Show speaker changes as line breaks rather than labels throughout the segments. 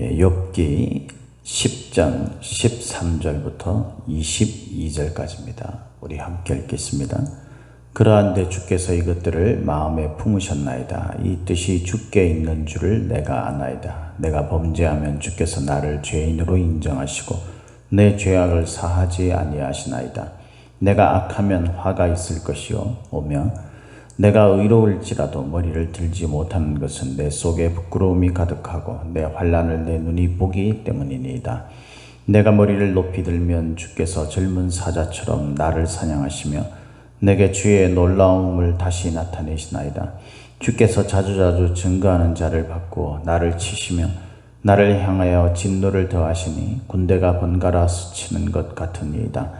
예, 욥기 10장 13절부터 22절까지입니다. 우리 함께 읽겠습니다. 그러한데 주께서 이것들을 마음에 품으셨나이다. 이 뜻이 주께 있는 줄을 내가 아나이다. 내가 범죄하면 주께서 나를 죄인으로 인정하시고 내 죄악을 사하지 아니하시나이다. 내가 악하면 화가 있을 것이요 오며 내가 의로울지라도 머리를 들지 못하는 것은 내 속에 부끄러움이 가득하고 내 환란을 내 눈이 보기 때문이니이다. 내가 머리를 높이 들면 주께서 젊은 사자처럼 나를 사냥하시며 내게 주의 놀라움을 다시 나타내시나이다. 주께서 자주자주 증거하는 자를 받고 나를 치시며 나를 향하여 진노를 더하시니 군대가 번갈아 스치는 것 같으니이다.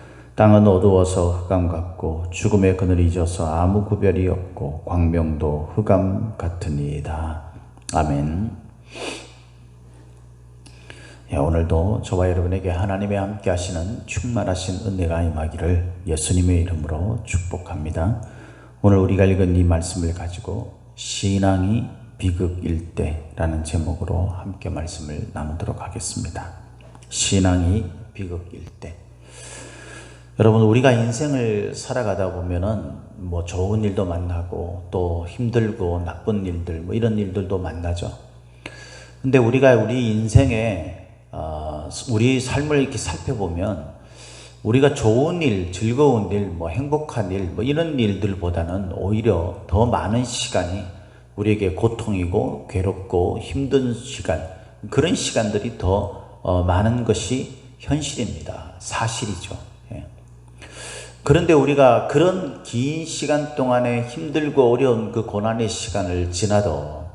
땅은 어두워서 흑암 같고 죽음의 그늘이 져서 아무 구별이 없고 광명도 흑암 같으니이다. 아멘. 예, 오늘도 저와 여러분에게 하나님의 함께 하시는 충만하신 은혜가 임하기를 예수님의 이름으로 축복합니다. 오늘 우리가 읽은 이 말씀을 가지고 신앙이 비극일 때라는 제목으로 함께 말씀을 나누도록 하겠습니다. 신앙이 비극일 때. 여러분 우리가 인생을 살아가다 보면은 뭐 좋은 일도 만나고 또 힘들고 나쁜 일들 뭐 이런 일들도 만나죠. 근데 우리가 우리 인생에 어, 우리 삶을 이렇게 살펴보면 우리가 좋은 일, 즐거운 일, 뭐 행복한 일, 뭐 이런 일들보다는 오히려 더 많은 시간이 우리에게 고통이고 괴롭고 힘든 시간 그런 시간들이 더 어, 많은 것이 현실입니다. 사실이죠. 그런데 우리가 그런 긴 시간 동안에 힘들고 어려운 그 고난의 시간을 지나도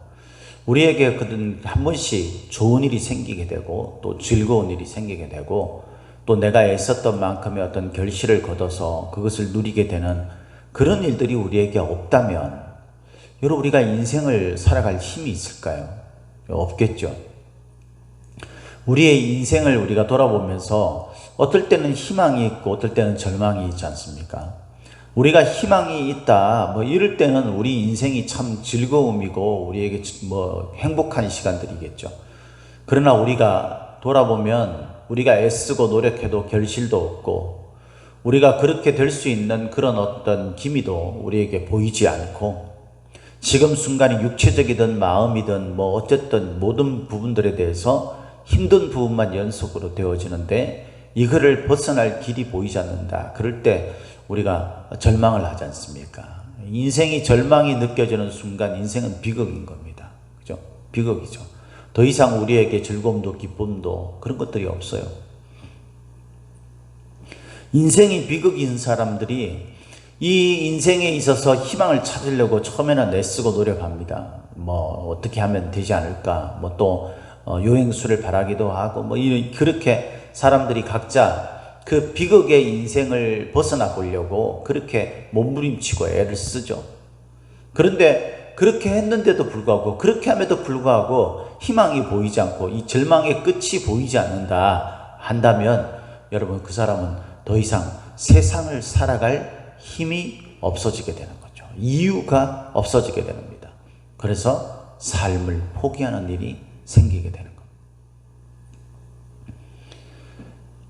우리에게 한 번씩 좋은 일이 생기게 되고 또 즐거운 일이 생기게 되고 또 내가 애썼던 만큼의 어떤 결실을 거둬서 그것을 누리게 되는 그런 일들이 우리에게 없다면 여러분 우리가 인생을 살아갈 힘이 있을까요? 없겠죠. 우리의 인생을 우리가 돌아보면서 어떨 때는 희망이 있고 어떨 때는 절망이 있지 않습니까? 우리가 희망이 있다, 뭐 이럴 때는 우리 인생이 참 즐거움이고 우리에게 뭐 행복한 시간들이겠죠. 그러나 우리가 돌아보면 우리가 애쓰고 노력해도 결실도 없고 우리가 그렇게 될 수 있는 그런 어떤 기미도 우리에게 보이지 않고 지금 순간이 육체적이든 마음이든 뭐 어쨌든 모든 부분들에 대해서 힘든 부분만 연속으로 되어지는데 이거를 벗어날 길이 보이지 않는다. 그럴 때 우리가 절망을 하지 않습니까? 인생이 절망이 느껴지는 순간 인생은 비극인 겁니다. 그죠? 비극이죠. 더 이상 우리에게 즐거움도 기쁨도 그런 것들이 없어요. 인생이 비극인 사람들이 이 인생에 있어서 희망을 찾으려고 처음에는 애쓰고 노력합니다. 뭐 어떻게 하면 되지 않을까? 뭐또 어, 요행수를 바라기도 하고 뭐 이런 그렇게 사람들이 각자 그 비극의 인생을 벗어나 보려고 그렇게 몸부림치고 애를 쓰죠. 그런데 그렇게 했는데도 불구하고 그렇게 함에도 불구하고 희망이 보이지 않고 이 절망의 끝이 보이지 않는다 한다면 여러분 그 사람은 더 이상 세상을 살아갈 힘이 없어지게 되는 거죠. 이유가 없어지게 됩니다. 그래서 삶을 포기하는 일이 생기게 되는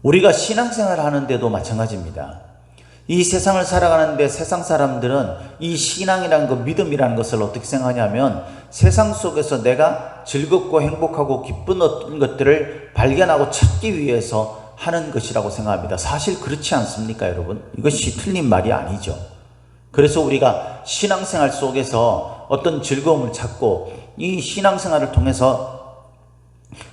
우리가 신앙생활 하는데도 마찬가지입니다. 이 세상을 살아가는데 세상 사람들은 이 신앙이라는 그 믿음이라는 것을 어떻게 생각하냐면 세상 속에서 내가 즐겁고 행복하고 기쁜 것들을 발견하고 찾기 위해서 하는 것이라고 생각합니다. 사실 그렇지 않습니까, 여러분? 이것이 틀린 말이 아니죠. 그래서 우리가 신앙생활 속에서 어떤 즐거움을 찾고 이 신앙생활을 통해서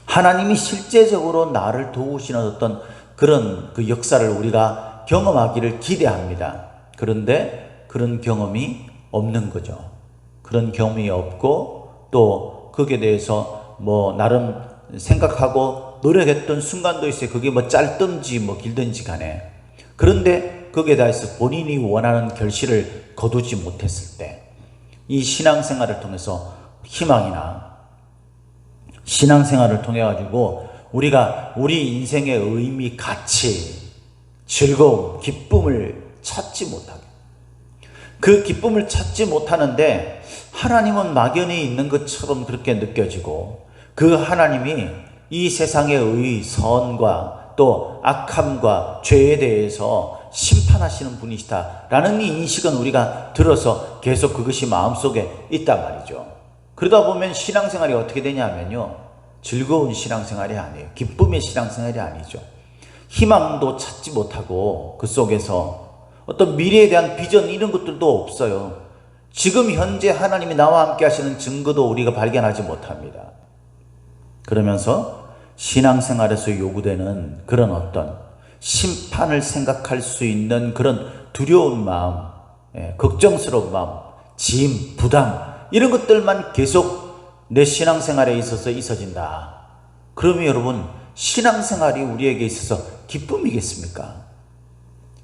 하나님이 실제적으로 나를 도우시는 어떤 그런 그 역사를 우리가 경험하기를 기대합니다. 그런데 그런 경험이 없는 거죠. 그런 경험이 없고 또 거기에 대해서 뭐 나름 생각하고 노력했던 순간도 있어요. 그게 뭐 짧든지 뭐 길든지 간에. 그런데 거기에 대해서 본인이 원하는 결실을 거두지 못했을 때 이 신앙생활을 통해서 희망이나 신앙생활을 통해 가지고 우리가 우리 인생의 의미, 가치, 즐거움, 기쁨을 찾지 못하게. 그 기쁨을 찾지 못하는데 하나님은 막연히 있는 것처럼 그렇게 느껴지고 그 하나님이 이 세상의 의, 선과 또 악함과 죄에 대해서 심판하시는 분이시다라는 이 인식은 우리가 들어서 계속 그것이 마음속에 있단 말이죠. 그러다 보면 신앙생활이 어떻게 되냐면요. 즐거운 신앙생활이 아니에요. 기쁨의 신앙생활이 아니죠. 희망도 찾지 못하고 그 속에서 어떤 미래에 대한 비전 이런 것들도 없어요. 지금 현재 하나님이 나와 함께 하시는 증거도 우리가 발견하지 못합니다. 그러면서 신앙생활에서 요구되는 그런 어떤 심판을 생각할 수 있는 그런 두려운 마음, 예, 걱정스러운 마음, 짐, 부담 이런 것들만 계속 내 신앙생활에 있어서 있어진다. 그러면 여러분 신앙생활이 우리에게 있어서 기쁨이겠습니까?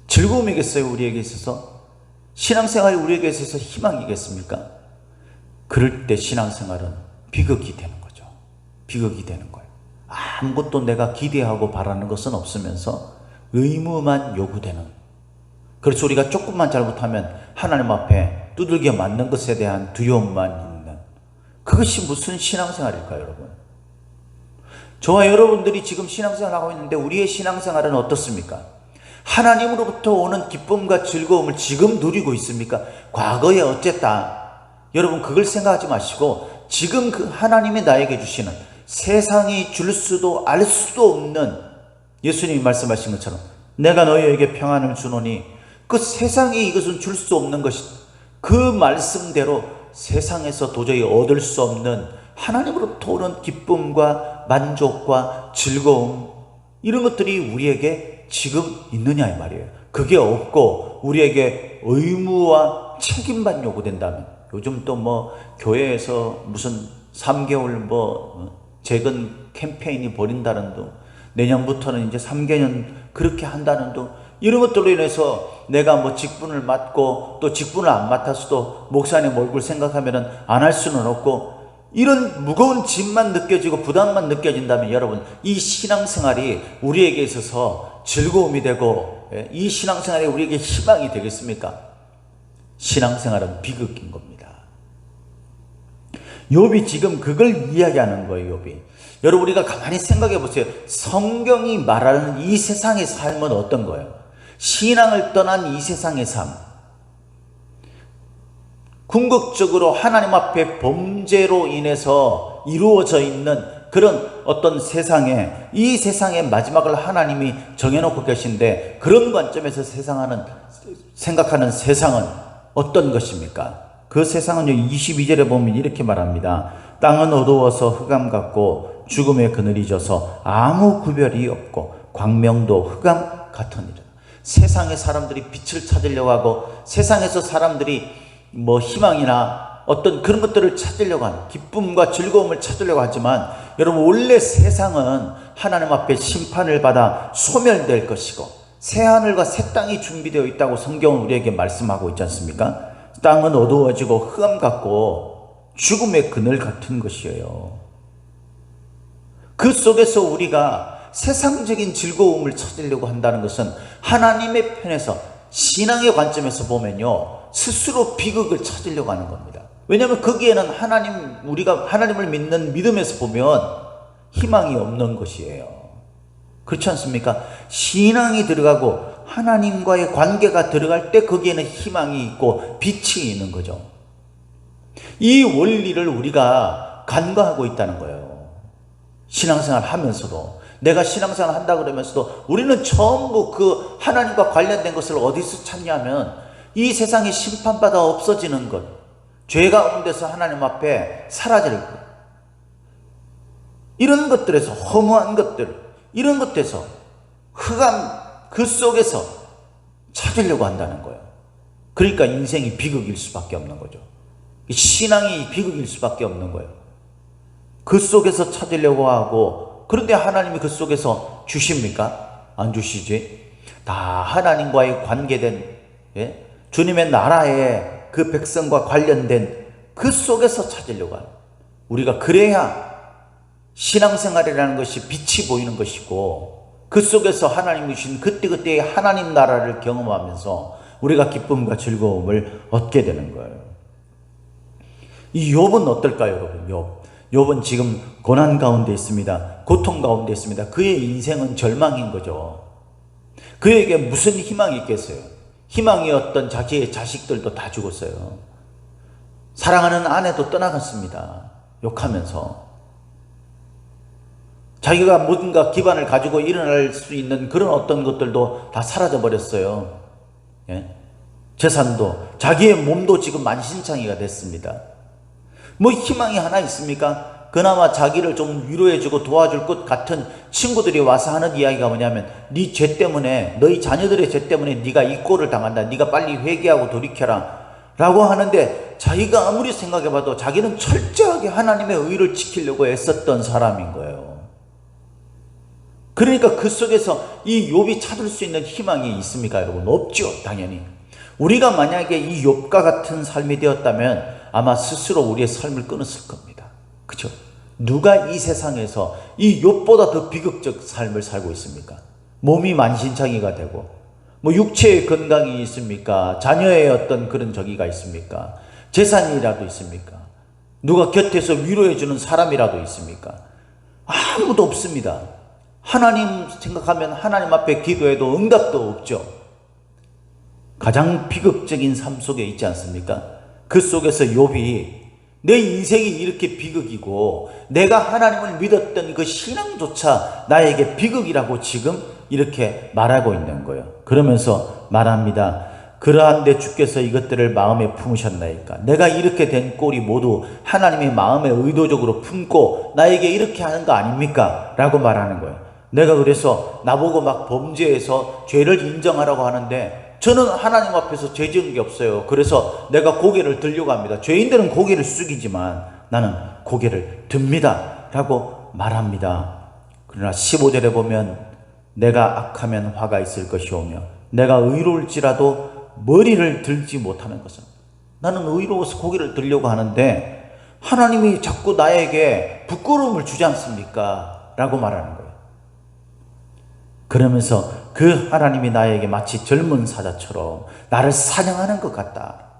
즐거움이겠어요, 우리에게 있어서? 신앙생활이 우리에게 있어서 희망이겠습니까? 그럴 때 신앙생활은 비극이 되는 거죠. 비극이 되는 거예요. 아무것도 내가 기대하고 바라는 것은 없으면서 의무만 요구되는. 그래서 우리가 조금만 잘못하면 하나님 앞에 두들겨 맞는 것에 대한 두려움만. 그것이 무슨 신앙생활일까요, 여러분? 저와 여러분들이 지금 신앙생활 하고 있는데 우리의 신앙생활은 어떻습니까? 하나님으로부터 오는 기쁨과 즐거움을 지금 누리고 있습니까? 과거에 어쨌다. 여러분 그걸 생각하지 마시고 지금 그 하나님이 나에게 주시는 세상이 줄 수도 알 수도 없는 예수님이 말씀하신 것처럼 내가 너희에게 평안을 주노니 그 세상이 이것은 줄 수 없는 것이 그 말씀대로 세상에서 도저히 얻을 수 없는 하나님으로부터 오는 기쁨과 만족과 즐거움 이런 것들이 우리에게 지금 있느냐 이 말이에요. 그게 없고 우리에게 의무와 책임만 요구된다면 요즘 또 뭐 교회에서 무슨 3개월 뭐 재건 캠페인이 벌인다는 둥 내년부터는 이제 3개년 그렇게 한다는 둥 이런 것들로 인해서 내가 뭐 직분을 맡고 또 직분을 안 맡았어도 목사님 얼굴 생각하면은 안 할 수는 없고 이런 무거운 짐만 느껴지고 부담만 느껴진다면 여러분 이 신앙생활이 우리에게 있어서 즐거움이 되고 예, 이 신앙생활이 우리에게 희망이 되겠습니까? 신앙생활은 비극인 겁니다. 욥이 지금 그걸 이야기하는 거예요, 욥이. 여러분 우리가 가만히 생각해 보세요. 성경이 말하는 이 세상의 삶은 어떤 거예요? 신앙을 떠난 이 세상의 삶. 궁극적으로 하나님 앞에 범죄로 인해서 이루어져 있는 그런 어떤 세상에 이 세상의 마지막을 하나님이 정해놓고 계신데 그런 관점에서 세상하는 생각하는 세상은 어떤 것입니까? 그 세상은 22절에 보면 이렇게 말합니다. 땅은 어두워서 흑암 같고 죽음의 그늘이 져서 아무 구별이 없고 광명도 흑암 같으니라. 세상의 사람들이 빛을 찾으려고 하고 세상에서 사람들이 뭐 희망이나 어떤 그런 것들을 찾으려고 하는 기쁨과 즐거움을 찾으려고 하지만 여러분 원래 세상은 하나님 앞에 심판을 받아 소멸될 것이고 새 하늘과 새 땅이 준비되어 있다고 성경은 우리에게 말씀하고 있지 않습니까? 땅은 어두워지고 흑암 같고 죽음의 그늘 같은 것이에요. 그 속에서 우리가 세상적인 즐거움을 찾으려고 한다는 것은 하나님의 편에서 신앙의 관점에서 보면요. 스스로 비극을 찾으려고 하는 겁니다. 왜냐하면 거기에는 하나님, 우리가 하나님을 믿는 믿음에서 보면 희망이 없는 것이에요. 그렇지 않습니까? 신앙이 들어가고 하나님과의 관계가 들어갈 때 거기에는 희망이 있고 빛이 있는 거죠. 이 원리를 우리가 간과하고 있다는 거예요. 신앙생활 하면서도. 내가 신앙생활 한다 그러면서도 우리는 전부 그 하나님과 관련된 것을 어디서 찾냐면 이 세상이 심판받아 없어지는 것, 죄 가운데서 하나님 앞에 사라질 것, 이런 것들에서 허무한 것들, 이런 것에서 흑암 그 속에서 찾으려고 한다는 거예요. 그러니까 인생이 비극일 수밖에 없는 거죠. 신앙이 비극일 수밖에 없는 거예요. 그 속에서 찾으려고 하고 그런데 하나님이 그 속에서 주십니까? 안 주시지. 다 하나님과의 관계된 예? 주님의 나라의 그 백성과 관련된 그 속에서 찾으려고 하는 우리가 그래야 신앙생활이라는 것이 빛이 보이는 것이고 그 속에서 하나님이 주신 그때그때의 하나님 나라를 경험하면서 우리가 기쁨과 즐거움을 얻게 되는 거예요. 이 욥은 어떨까요, 여러분? 욥. 욥은 지금 고난 가운데 있습니다. 고통 가운데 있습니다. 그의 인생은 절망인 거죠. 그에게 무슨 희망이 있겠어요? 희망이었던 자기의 자식들도 다 죽었어요. 사랑하는 아내도 떠나갔습니다. 욕하면서. 자기가 뭔가 기반을 가지고 일어날 수 있는 그런 어떤 것들도 다 사라져 버렸어요. 예? 재산도 자기의 몸도 지금 만신창이가 됐습니다. 뭐 희망이 하나 있습니까? 그나마 자기를 좀 위로해주고 도와줄 것 같은 친구들이 와서 하는 이야기가 뭐냐면 네 죄 때문에 너희 자녀들의 죄 때문에 네가 이 꼴을 당한다. 네가 빨리 회개하고 돌이켜라. 라고 하는데 자기가 아무리 생각해봐도 자기는 철저하게 하나님의 의를 지키려고 애썼던 사람인 거예요. 그러니까 그 속에서 이 욥이 찾을 수 있는 희망이 있습니까, 여러분? 없죠, 당연히. 우리가 만약에 이 욥과 같은 삶이 되었다면 아마 스스로 우리의 삶을 끊었을 겁니다. 그죠? 누가 이 세상에서 이 욥보다 더 비극적 삶을 살고 있습니까? 몸이 만신창이가 되고, 뭐 육체의 건강이 있습니까? 자녀의 어떤 그런 저기가 있습니까? 재산이라도 있습니까? 누가 곁에서 위로해 주는 사람이라도 있습니까? 아무도 없습니다. 하나님 생각하면 하나님 앞에 기도해도 응답도 없죠. 가장 비극적인 삶 속에 있지 않습니까? 그 속에서 욥이 내 인생이 이렇게 비극이고 내가 하나님을 믿었던 그 신앙조차 나에게 비극이라고 지금 이렇게 말하고 있는 거예요. 그러면서 말합니다. 그러한데 주께서 이것들을 마음에 품으셨나이까? 내가 이렇게 된 꼴이 모두 하나님의 마음에 의도적으로 품고 나에게 이렇게 하는 거 아닙니까? 라고 말하는 거예요. 내가 그래서 나보고 막 범죄해서 죄를 인정하라고 하는데 저는 하나님 앞에서 죄 지은 게 없어요. 그래서 내가 고개를 들려고 합니다. 죄인들은 고개를 숙이지만 나는 고개를 듭니다. 라고 말합니다. 그러나 15절에 보면 내가 악하면 화가 있을 것이오며 내가 의로울지라도 머리를 들지 못하는 것은 나는 의로워서 고개를 들려고 하는데 하나님이 자꾸 나에게 부끄러움을 주지 않습니까? 라고 말하는 거예요. 그러면서 그 하나님이 나에게 마치 젊은 사자처럼 나를 사냥하는 것 같다.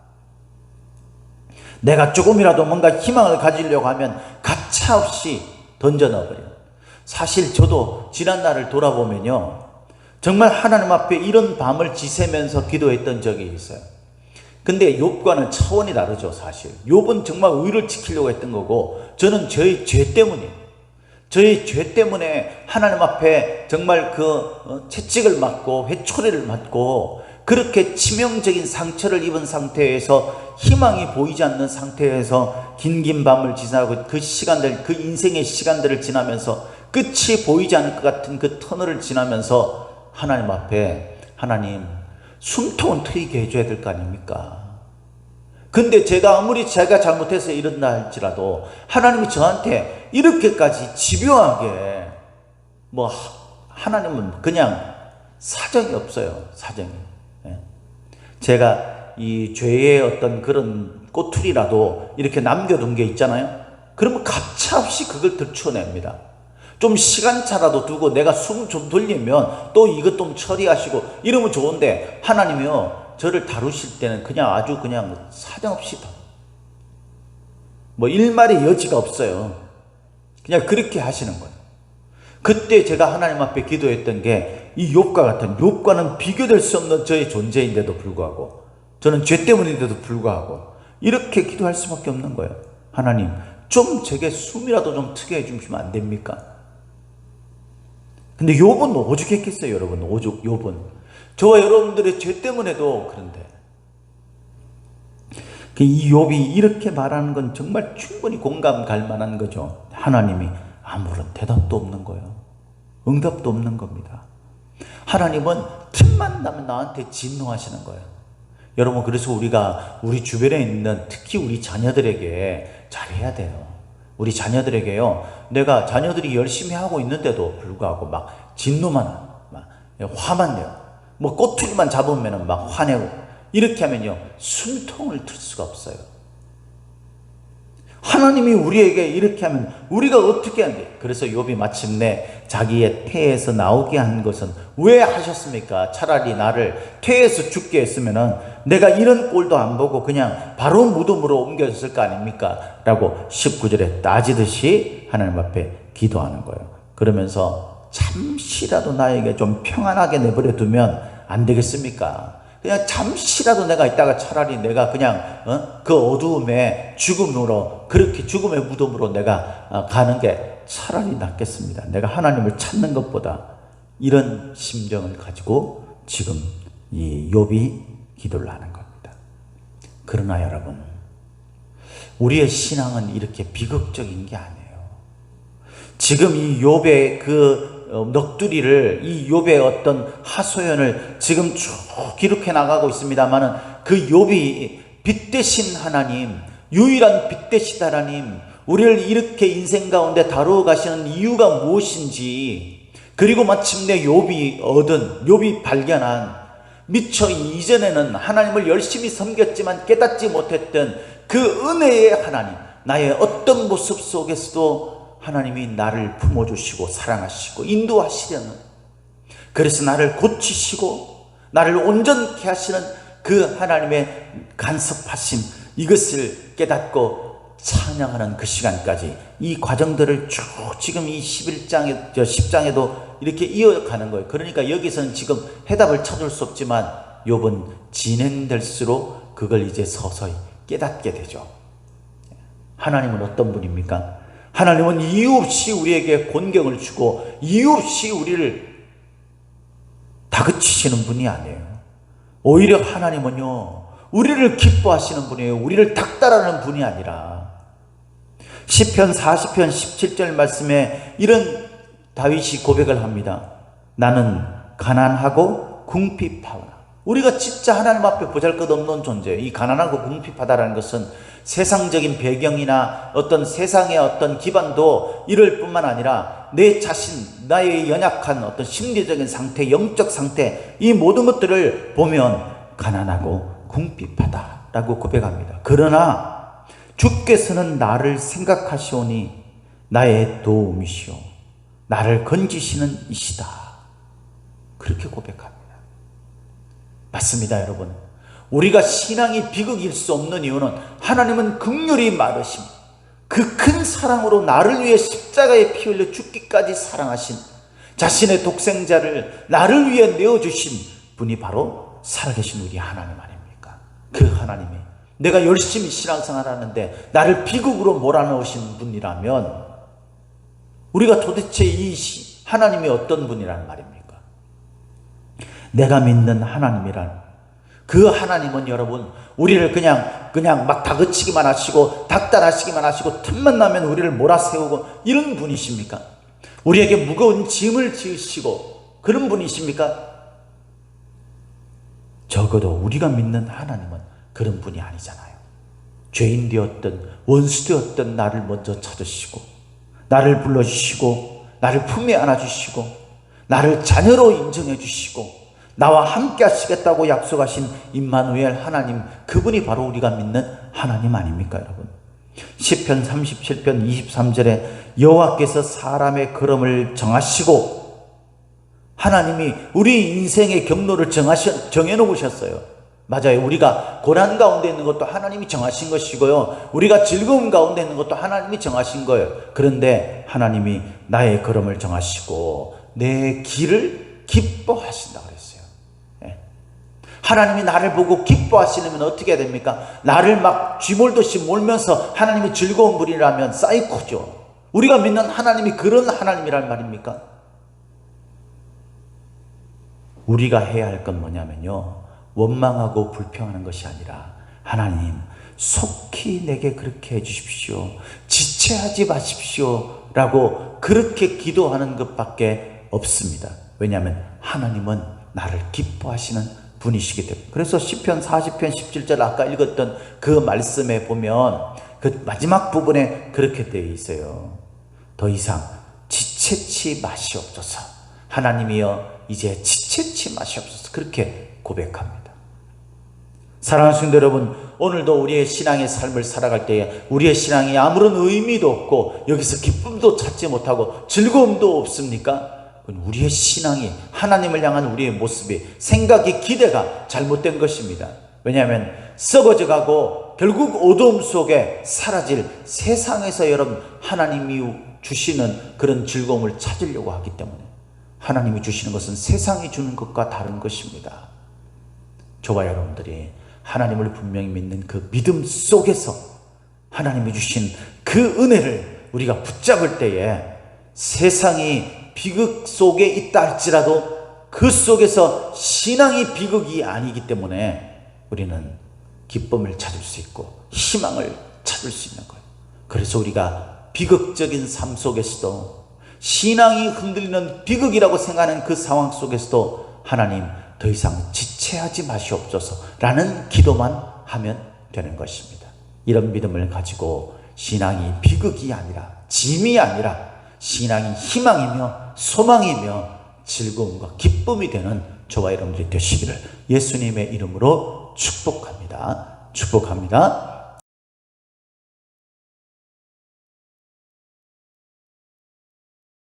내가 조금이라도 뭔가 희망을 가지려고 하면 가차없이 던져 넣어버려요. 사실 저도 지난 날을 돌아보면요. 정말 하나님 앞에 이런 밤을 지새면서 기도했던 적이 있어요. 근데 욥과는 차원이 다르죠, 사실. 욥은 정말 의를 지키려고 했던 거고 저는 저의 죄 때문이에요. 저희 죄 때문에 하나님 앞에 정말 그 어, 채찍을 맞고 회초리를 맞고 그렇게 치명적인 상처를 입은 상태에서 희망이 보이지 않는 상태에서 긴긴 밤을 지나고 그 시간들, 그 인생의 시간들을 지나면서 끝이 보이지 않을 것 같은 그 터널을 지나면서 하나님 앞에 하나님 숨통은 트이게 해줘야 될 거 아닙니까? 근데 제가 아무리 제가 잘못해서 이런다 할지라도 하나님이 저한테 이렇게까지 집요하게 뭐 하나님은 그냥 사정이 없어요. 사정이. 예. 제가 이 죄의 어떤 그런 꼬투리라도 이렇게 남겨둔 게 있잖아요. 그러면 가차없이 그걸 들춰냅니다. 좀 시간차라도 두고 내가 숨 좀 돌리면 또 이것 좀 처리하시고 이러면 좋은데 하나님이요. 저를 다루실 때는 그냥 아주 그냥 사정없이 다. 뭐 일말의 여지가 없어요. 그냥 그렇게 하시는 거예요. 그때 제가 하나님 앞에 기도했던 게 이 욥과 같은 욥과는 비교될 수 없는 저의 존재인데도 불구하고 저는 죄 때문인데도 불구하고 이렇게 기도할 수밖에 없는 거예요. 하나님 좀 제게 숨이라도 좀 트게 해 주시면 안 됩니까? 근데 욥은 오죽했겠어요, 여러분. 오죽 욥은 저와 여러분들의 죄 때문에도 그런데 그이 욥이 이렇게 말하는 건 정말 충분히 공감 갈 만한 거죠. 하나님이 아무런 대답도 없는 거예요. 응답도 없는 겁니다. 하나님은 틈만 나면 나한테 진노하시는 거예요. 여러분 그래서 우리가 우리 주변에 있는 특히 우리 자녀들에게 잘해야 돼요. 우리 자녀들에게요. 내가 자녀들이 열심히 하고 있는데도 불구하고 막 진노만 막 화만 내고 뭐 꼬투리만 잡으면은 막 화내고 이렇게 하면요. 숨통을 틀 수가 없어요. 하나님이 우리에게 이렇게 하면 우리가 어떻게 하는데 그래서 욥이 마침내 자기의 태에서 나오게 한 것은 왜 하셨습니까? 차라리 나를 태에서 죽게 했으면은 내가 이런 꼴도 안 보고 그냥 바로 무덤으로 옮겨졌을 거 아닙니까? 라고 19절에 따지듯이 하나님 앞에 기도하는 거예요. 그러면서 잠시라도 나에게 좀 평안하게 내버려 두면 안 되겠습니까? 그냥 잠시라도 내가 있다가 차라리 내가 그냥 어? 그 어두움에 죽음으로 그렇게 죽음의 무덤으로 내가 어, 가는 게 차라리 낫겠습니다. 내가 하나님을 찾는 것보다 이런 심정을 가지고 지금 이 욥이 기도를 하는 겁니다. 그러나 여러분, 우리의 신앙은 이렇게 비극적인 게 아니에요. 지금 이 욥의 그 어, 넋두리를 이 욥의 어떤 하소연을 지금 쭉 기록해 나가고 있습니다만은 그 욥이 빛 대신 하나님, 유일한 빛 대신 하나님, 우리를 이렇게 인생 가운데 다루어 가시는 이유가 무엇인지, 그리고 마침내 욥이 얻은, 욥이 발견한 미처 이전에는 하나님을 열심히 섬겼지만 깨닫지 못했던 그 은혜의 하나님, 나의 어떤 모습 속에서도 하나님이 나를 품어주시고 사랑하시고 인도하시려는 그래서 나를 고치시고 나를 온전케 하시는 그 하나님의 간섭하심 이것을 깨닫고 찬양하는 그 시간까지 이 과정들을 쭉 지금 이 11장에, 저 10장에도 이렇게 이어가는 거예요. 그러니까 여기서는 지금 해답을 찾을 수 없지만 욥은 진행될수록 그걸 이제 서서히 깨닫게 되죠. 하나님은 어떤 분입니까? 하나님은 이유 없이 우리에게 곤경을 주고 이유 없이 우리를 다그치시는 분이 아니에요. 오히려 하나님은요, 우리를 기뻐하시는 분이에요. 우리를 닥달하는 분이 아니라. 10편 40편 17절 말씀에 이런 다윗이 고백을 합니다. 나는 가난하고 궁핍하오나. 우리가 진짜 하나님 앞에 보잘것없는 존재예요. 이 가난하고 궁핍하다라는 것은 세상적인 배경이나 어떤 세상의 어떤 기반도 이럴 뿐만 아니라 내 자신, 나의 연약한 어떤 심리적인 상태, 영적 상태, 이 모든 것들을 보면 가난하고 궁핍하다라고 고백합니다. 그러나 주께서는 나를 생각하시오니 나의 도움이시오. 나를 건지시는 이시다. 그렇게 고백합니다. 맞습니다, 여러분. 우리가 신앙이 비극일 수 없는 이유는 하나님은 극률이 많으심. 그 큰 사랑으로 나를 위해 십자가에 피 흘려 죽기까지 사랑하신 자신의 독생자를 나를 위해 내어주신 분이 바로 살아계신 우리 하나님 아닙니까? 그 하나님이 내가 열심히 신앙생활 하는데 나를 비극으로 몰아넣으신 분이라면 우리가 도대체 이 하나님이 어떤 분이란 말입니까? 내가 믿는 하나님이란 그 하나님은 여러분 우리를 그냥 그냥 막 다그치기만 하시고 닥달하시기만 하시고 틈만 나면 우리를 몰아세우고 이런 분이십니까? 우리에게 무거운 짐을 지으시고 그런 분이십니까? 적어도 우리가 믿는 하나님은 그런 분이 아니잖아요. 죄인 되었던 원수 되었던 나를 먼저 찾으시고 나를 불러주시고 나를 품에 안아주시고 나를 자녀로 인정해 주시고 나와 함께 하시겠다고 약속하신 임마누엘 하나님 그분이 바로 우리가 믿는 하나님 아닙니까 여러분? 10편 37편 23절에 여호와께서 사람의 걸음을 정하시고 하나님이 우리 인생의 경로를 정하셔, 정해놓으셨어요. 맞아요. 우리가 고난 가운데 있는 것도 하나님이 정하신 것이고요. 우리가 즐거움 가운데 있는 것도 하나님이 정하신 거예요. 그런데 하나님이 나의 걸음을 정하시고 내 길을 기뻐하신다 하나님이 나를 보고 기뻐하시려면 어떻게 됩니까? 나를 막 쥐몰듯이 몰면서 하나님이 즐거운 분이라면 사이코죠. 우리가 믿는 하나님이 그런 하나님이란 말입니까? 우리가 해야 할 건 뭐냐면요. 원망하고 불평하는 것이 아니라 하나님 속히 내게 그렇게 해 주십시오. 지체하지 마십시오. 라고 그렇게 기도하는 것밖에 없습니다. 왜냐하면 하나님은 나를 기뻐하시는 분이시기 때문에. 그래서 10편 40편 17절 아까 읽었던 그 말씀에 보면 그 마지막 부분에 그렇게 되어 있어요. 더 이상 지체치 마시옵소서. 하나님이여 이제 지체치 마시옵소서. 그렇게 고백합니다. 사랑하는 성도 여러분, 오늘도 우리의 신앙의 삶을 살아갈 때에 우리의 신앙이 아무런 의미도 없고 여기서 기쁨도 찾지 못하고 즐거움도 없습니까? 우리의 신앙이 하나님을 향한 우리의 모습이 생각이 기대가 잘못된 것입니다. 왜냐하면 썩어져 가고 결국 어두움 속에 사라질 세상에서 여러분 하나님이 주시는 그런 즐거움을 찾으려고 하기 때문에 하나님이 주시는 것은 세상이 주는 것과 다른 것입니다. 저와 여러분들이 하나님을 분명히 믿는 그 믿음 속에서 하나님이 주신 그 은혜를 우리가 붙잡을 때에 세상이 비극 속에 있다 할지라도 그 속에서 신앙이 비극이 아니기 때문에 우리는 기쁨을 찾을 수 있고 희망을 찾을 수 있는 거예요. 그래서 우리가 비극적인 삶 속에서도 신앙이 흔들리는 비극이라고 생각하는 그 상황 속에서도 하나님 더 이상 지체하지 마시옵소서 라는 기도만 하면 되는 것입니다. 이런 믿음을 가지고 신앙이 비극이 아니라 짐이 아니라 신앙이 희망이며 소망이며 즐거움과 기쁨이 되는 저와 여러분들이 되시기를 예수님의 이름으로 축복합니다. 축복합니다.